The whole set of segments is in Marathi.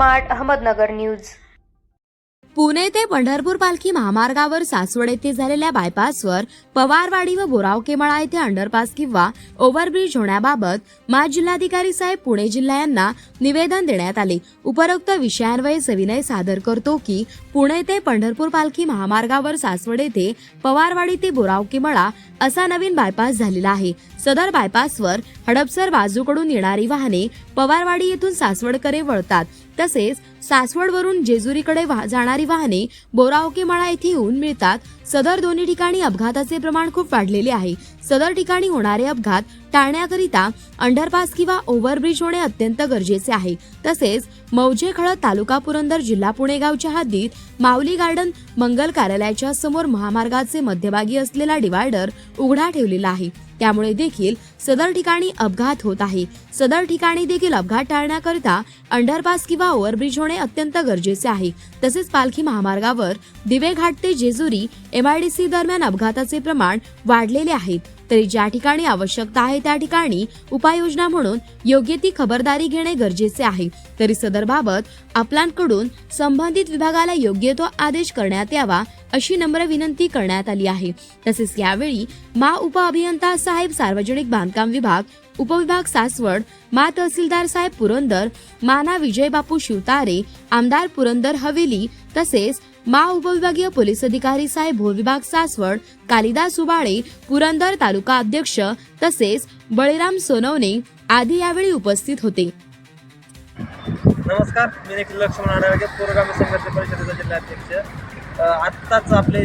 Smart Ahmednagar news. पुणे ते पंढरपूर पालखी महामार्गावर सासवड येथे झालेल्या बायपासवर पवारवाडी व बोरावकेमाळा येथे अंडरपास किंवा ओव्हरब्रिज होण्याबाबत माज जिल्हाधिकारी साहेब पुणे जिल्हा यांना निवेदन देण्यात आले. उपरोक्त विषयांवये सविनय सादर करतो की पुणे ते पंढरपूर पालखी महामार्गावर सासवड येथे पवारवाडी ते बोरावकेमाळा असा नवीन बायपास झालेला आहे. सदर बायपासवर हडपसर बाजूकडून येणारी वाहने पवारवाडी येथून सासवडकडे वळतात. तसेच सासवडवरून जेजुरीकडे जाणारी वाहने बोरावकेमाळा येथे येऊन मिळतात. सदर दोन्ही ठिकाणी अपघाताचे प्रमाण खूप वाढलेले आहे. सदर ठिकाणी होणारे अपघात टाळण्याकरिता अंडरपास किंवा ओव्हरब्रिज होणे अत्यंत गरजेचे आहे. तसेच मौजे खळद तालुका पुरंदर जिल्हा पुणे गावच्या हद्दीत माऊली गार्डन मंगल कार्यालयाच्या समोर महामार्गाचे मध्यभागी असलेला डिवायडर उघडा ठेवलेला आहे. त्यामुळे देखील सदर ठिकाणी अपघात होत आहे. सदर ठिकाणी देखील अपघात टाळण्याकरिता अंडरपास किंवा ओव्हरब्रिज होणे अत्यंत गरजेचे आहे. तसेच पालखी महामार्गावर दिवे घाट ते जेजुरी एमआयडीसी दरम्यान अपघाताचे प्रमाण वाढलेले आहेत. तरी ज्या ठिकाणी आवश्यकता आहे त्या ठिकाणी उपाययोजना म्हणून योग्य ती खबरदारी घेणे गरजेचे आहे. तरी सदरबाबत आपलांकडून संबंधित विभागाला योग्य तो आदेश करण्यात यावा अशी नम्र विनंती करण्यात आली आहे. तसेच यावेळी मा उपअभियंता साहेब सार्वजनिक बांधकाम विभाग उपविभाग सासवड मा तहसीलदार साहेब पुरंदर माना विजयबापू शिवतारे आमदार पुरंदर हवेली तसेच मा उपविभागीय पोलीस अधिकारी साहेब भूविभाग सासवड कालिदास उबाळे पुरंदर तालुका अध्यक्ष तसेच बळीराम सोनवणे आदी यावेळी उपस्थित होते. नमस्कार मी निखिल लक्ष्मण आढावे पूर्वगामी संघर्ष परिषदेचा जिल्हाध्यक्ष अ, आत्ताच आपले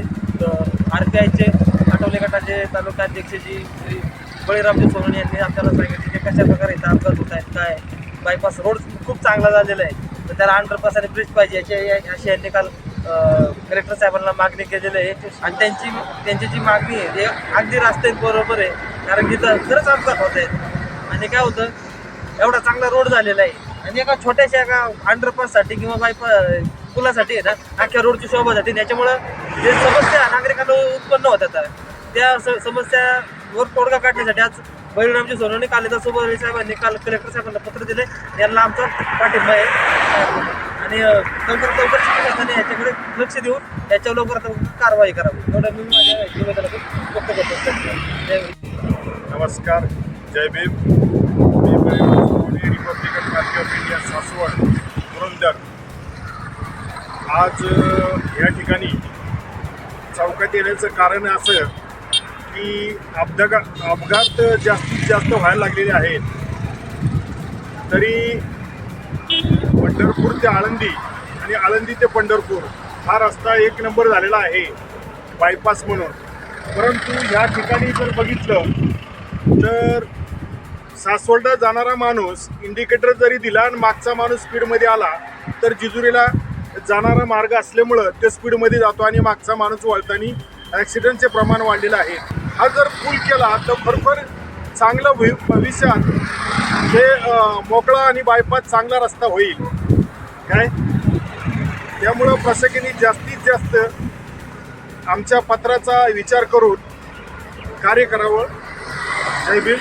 आर पी आयचे आठवले गटाचे तालुका अध्यक्ष जी श्री बळीरामजी सोनवणे यांनी आपल्याला सांगितले की कशा प्रकारे इथं अपघात होत आहेत काय? बायपास रोड खूप चांगला झालेला आहे. तर त्याला अंडरपास आणि ब्रिज पाहिजे याची अशी यांनी काल कलेक्टर साहेबांना मागणी केलेली आहे. आणि त्यांची त्यांची जी मागणी आहे ते अगदी रास्ते बरोबर आहे. कारण की इथं खरंच अपघात होत आहेत. आणि काय होतं एवढा चांगला रोड झालेला आहे. आणि एका छोट्याशा एका अंडरपाससाठी किंवा बायपा पुलासाठी आहे ना अख्ख्या रोडची शोभासाठी. त्याच्यामुळं जे समस्या नागरिकांना उत्पन्न होतात. त्या स- समस्यावर तोडगा काढण्यासाठी आज बळीरामजी सोनवणे कालिदास सुभावी साहेबांनी काल कलेक्टर साहेबांना पत्र दिले. यांना आमचा पाठिंबा आहे. आणि लवकर लवकरात लवकर शिक्षकांनी याच्याकडे लक्ष देऊन याच्यावर लवकरात लवकर कारवाई करावी. एवढं मी माझ्या निवेदनातून व्यक्त करतो. जय नमस्कार. जय भीम. मी Baliram Sonawane Republican Party of India Saswad Purandar. आज या ठिकाणी चौकात येण्याचं कारण असं की अपघात अपघात जास्तीत जास्त व्हायला लागलेले आहेत. तरी पंढरपूर ते आळंदी आणि आळंदी ते पंढरपूर हा रस्ता एक नंबर झालेला आहे बायपास म्हणून. परंतु ह्या ठिकाणी जर बघितलं तर सासवडला जाणारा माणूस इंडिकेटर जरी दिला आणि मागचा माणूस स्पीडमध्ये आला तर जिजुरीला जाणारा मार्ग असल्यामुळं ते स्पीडमध्ये जातो आणि मागचा माणूस वळताना ॲक्सिडेंटचे प्रमाण वाढलेलं आहे. हा जर पूल केला तर खरोखर चांगलं भवि भविष्यात हे मोकळा आणि बायपास चांगला रस्ता होईल. काय? त्यामुळं प्रशासनाने जास्तीत जास्त आमच्या पत्राचा विचार करून कार्य करावं. जय भीम.